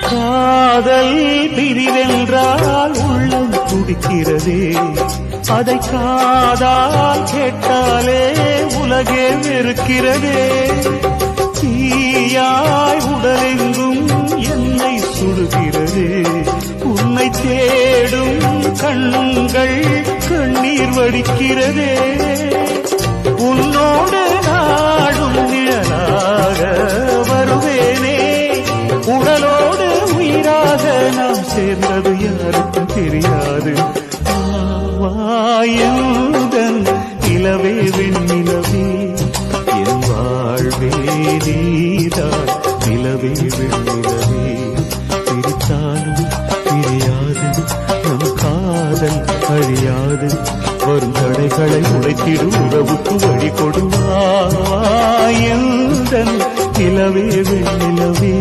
காதல் பிரிவென்றால் உள்ளம் துடிக்கிறதே. அதை காதால் கேட்டாலே உலகே வெறுக்கிறதே. தீயாய் உடலெங்கும் என்னை சுடுகிறது. உன்னை தேடும் கண்கள் கண்ணீர் வடிக்கிறதே. சேர்ந்தது யாருக்கும் தெரியாது? வாயுதன் நிலவே வெண்ணிலவே என் வாழ்வே நீதான் நிலவே வெண்ணிலவே. பிரித்தாலும் பிரியாது நம் காதல் அழியாது. வரும் தடைகளை உடைத்திடும் உறவுக்கு வழி கொடுவாயுதன் நிலவே வெண்ணிலவே.